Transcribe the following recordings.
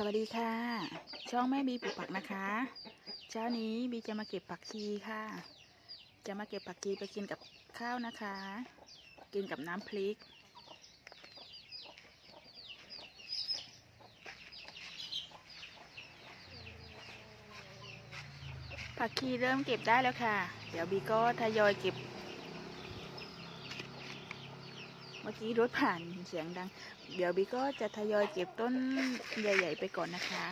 สวัสดีค่ะ ช่องแม่บีปลูกผักนะคะ เช้านี้บีจะมาเก็บผักชีค่ะ จะมาเก็บผักชีไปกินกับข้าวนะคะ กินกับน้ำพริก ผักชีเริ่มเก็บได้แล้วค่ะ เดี๋ยวบีก็ทยอยเก็บ เมื่อกี้รถผ่านเสียงดัง เดี๋ยวบีก็จะทยอยเก็บต้นใหญ่ ๆ ไปก่อนนะคะ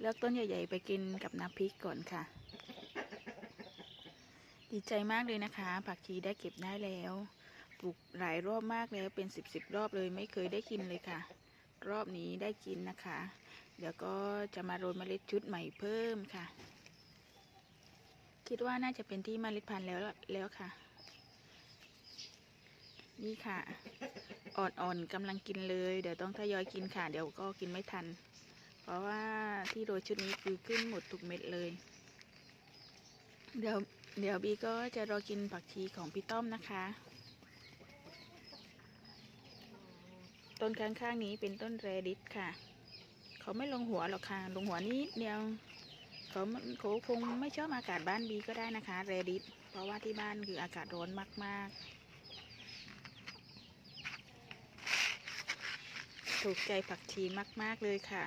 เลือกต้นใหญ่ ๆ ไปกินกับน้ำพริกก่อนค่ะ ดีใจมากเลยนะคะ ผักชีได้เก็บได้แล้ว ปลูกหลายรอบมากแล้วเป็นสิบสิบรอบเลยไม่เคยได้กินเลยค่ะ รอบนี้ได้กินนะคะ เดี๋ยวก็จะมาโรยเมล็ดชุดใหม่เพิ่มค่ะ คิดว่าน่าจะเป็นที่เมล็ดพันธุ์แล้วแล้วค่ะ นี่ค่ะ อ่อนๆกำลังกินเลย เดี๋ยวต้องทยอยกินค่ะ เดี๋ยวก็กินไม่ทัน เพราะว่าที่โรยชุดนี้คือขึ้นหมดทุกเม็ดเลย เดี๋ยวเดี๋ยวบีก็จะรอกินผักชีของพี่ต้อมนะคะ ต้นข้างๆนี้เป็นต้นแรดิสค่ะ เขาไม่ลงหัวหรอกค่ะ ลงหัวนิดเดียวเขาเขาคงไม่ชอบอากาศบ้านบีก็ได้นะคะแรดิสเพราะว่าที่บ้านคืออากาศร้อนมากๆ ถูกใจผักชีมาก ๆ เลยค่ะ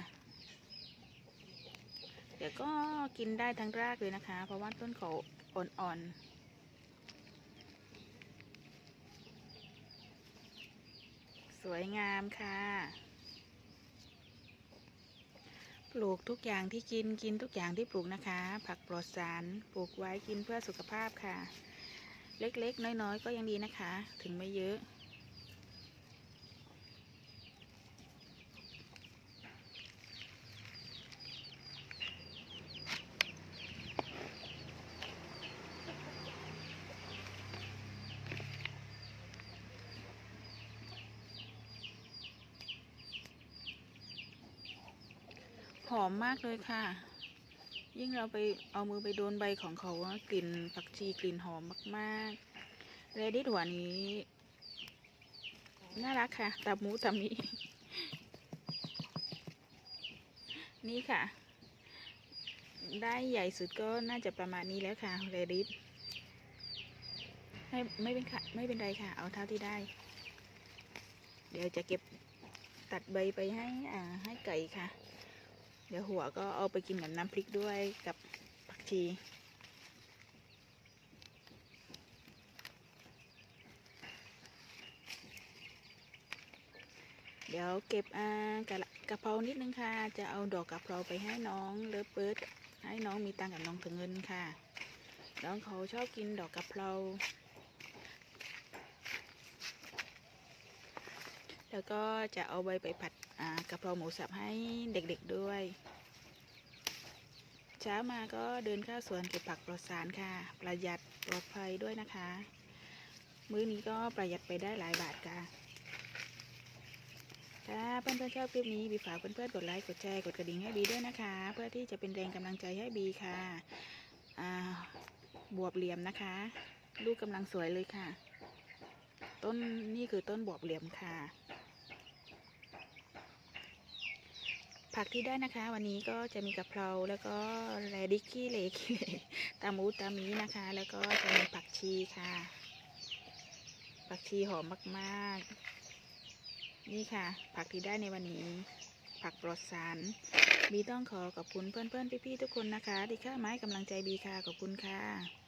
เดี๋ยวก็กินได้ทั้งรากเลยนะคะ เพราะว่าต้นเขาอ่อน ๆสวยงามค่ะ ปลูกทุกอย่างที่กินกินทุกอย่างที่ปลูกนะคะ ผักปลอดสารปลูกไว้กินเพื่อสุขภาพค่ะ เล็กๆ น้อยๆ ก็ยังดีนะคะ ถึงไม่เยอะ หอมมากเลยค่ะ ยิ่งเราไปเอามือไปโดนใบของเขาอะกลิ่นผักชีกลิ่นหอมมากๆเรดิสหัวนี้ น่ารักค่ะตามูตามี นี่ค่ะ ได้ใหญ่สุดก็น่าจะประมาณนี้แล้วค่ะเรดิสไม่ไม่เป็นค่ะไม่เป็นไรค่ะ เอาเท่าที่ได้ เดี๋ยวจะเก็บตัดใบไปให้อ่าให้ไก่ค่ะ เดี๋ยวหัวก็เอาไปกินกับน้ำพริกด้วยกับผักชีเดี๋ยวเก็บกะละกระเพรานิดนึงค่ะ จะเอาดอกกระเพราไปให้น้องเลิฟเบิร์ดให้น้องมีตังกับน้องถึงเงินค่ะ น้องเขาชอบกินดอกกระเพรา แล้วก็จะเอาใบไปผัดกะเพราหมูสับให้เด็กๆด้วย เช้ามาก็เดินเข้าสวนเก็บผักปลอดสารค่ะ ประหยัดปลอดภัยด้วยนะคะ มื้อนี้ก็ประหยัดไปได้หลายบาทค่ะ ถ้าเพื่อนๆชอบคลิปนี้บีฝากเพื่อนๆกดไลค์กดแชร์กดกระดิ่งให้บีด้วยนะคะ เพื่อที่จะเป็นแรงกำลังใจให้บีค่ะบวบเหลี่ยมนะคะ ลูกกำลังสวยเลยค่ะ ต้นนี่คือต้นบวบเหลี่ยมค่ะ ผักที่ได้นะคะ วันนี้ก็จะมีกะเพราแล้วก็แรดิกขี้เหล็กขี้เล็กตามูตามีนะคะ แล้วก็จะมีผักชีค่ะ ผักชีหอมมากๆ นี่ค่ะ ผักที่ได้ในวันนี้ ผักปลอดสารบีต้องขอขอบคุณเพื่อนๆพี่ๆทุกคนนะคะที่เข้ามาให้กำลังใจบีค่ะขอบคุณค่ะ